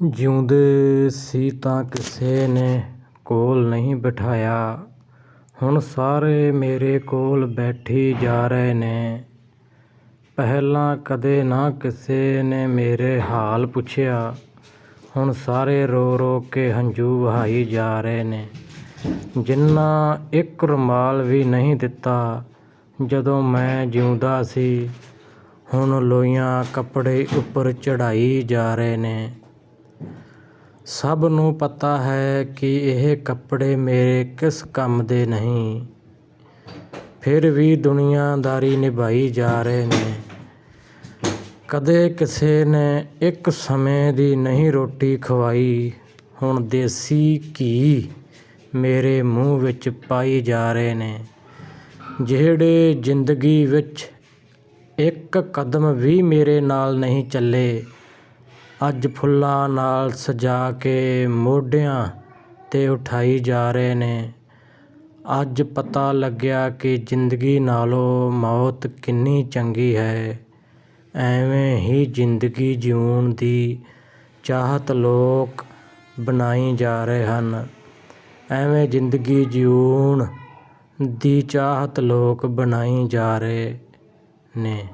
ਜਿਉਂਦੇ ਸੀ ਤਾਂ ਕਿਸੇ ਨੇ ਕੋਲ ਨਹੀਂ ਬਿਠਾਇਆ। ਹੁਣ ਸਾਰੇ ਮੇਰੇ ਕੋਲ ਬੈਠੀ ਜਾ ਰਹੇ ਨੇ। ਪਹਿਲਾਂ ਕਦੇ ਨਾ ਕਿਸੇ ਨੇ ਮੇਰੇ ਹਾਲ ਪੁੱਛਿਆ। ਹੁਣ ਸਾਰੇ ਰੋ ਰੋ ਕੇ ਹੰਝੂ ਵਹਾਈ ਜਾ ਰਹੇ ਨੇ। ਜਿੰਨਾ ਇੱਕ ਰੁਮਾਲ ਵੀ ਨਹੀਂ ਦਿੱਤਾ ਜਦੋਂ ਮੈਂ ਜਿਉਂਦਾ ਸੀ, ਹੁਣ ਲੋਈਆਂ ਕੱਪੜੇ ਉੱਪਰ ਚੜਾਈ ਜਾ ਰਹੇ ਨੇ। ਸਭ ਨੂੰ ਪਤਾ ਹੈ ਕਿ ਇਹ ਕੱਪੜੇ ਮੇਰੇ ਕਿਸ ਕੰਮ ਦੇ ਨਹੀਂ। ਫਿਰ ਵੀ ਦੁਨੀਆਦਾਰੀ ਨਿਭਾਈ ਜਾ ਰਹੇ ਨੇ। ਕਦੇ ਕਿਸੇ ਨੇ ਇੱਕ ਸਮੇਂ ਦੀ ਨਹੀਂ ਰੋਟੀ ਖਵਾਈ। ਹੁਣ ਦੇਸੀ ਘੀ ਮੇਰੇ ਮੂੰਹ ਵਿੱਚ ਪਾਈ ਜਾ ਰਹੇ ਨੇ। ਜਿਹੜੇ ਜ਼ਿੰਦਗੀ ਵਿੱਚ ਇੱਕ ਕਦਮ ਵੀ ਮੇਰੇ ਨਾਲ ਨਹੀਂ ਚੱਲੇ। ਅੱਜ ਫੁੱਲਾਂ ਨਾਲ ਸਜਾ ਕੇ ਮੋਢਿਆਂ ਤੇ ਉਠਾਈ ਜਾ ਰਹੇ ਨੇ। ਅੱਜ ਪਤਾ ਲੱਗਿਆ ਕਿ ਜ਼ਿੰਦਗੀ ਨਾਲੋਂ ਮੌਤ ਕਿੰਨੀ ਚੰਗੀ ਹੈ। ਐਵੇਂ ਹੀ ਜ਼ਿੰਦਗੀ ਜਿਊਣ ਦੀ ਚਾਹਤ ਲੋਕ ਬਣਾਈ ਜਾ ਰਹੇ ਹਨ। ਐਵੇਂ ਜ਼ਿੰਦਗੀ ਜਿਊਣ ਦੀ ਚਾਹਤ ਲੋਕ ਬਣਾਈ ਜਾ ਰਹੇ ਨੇ।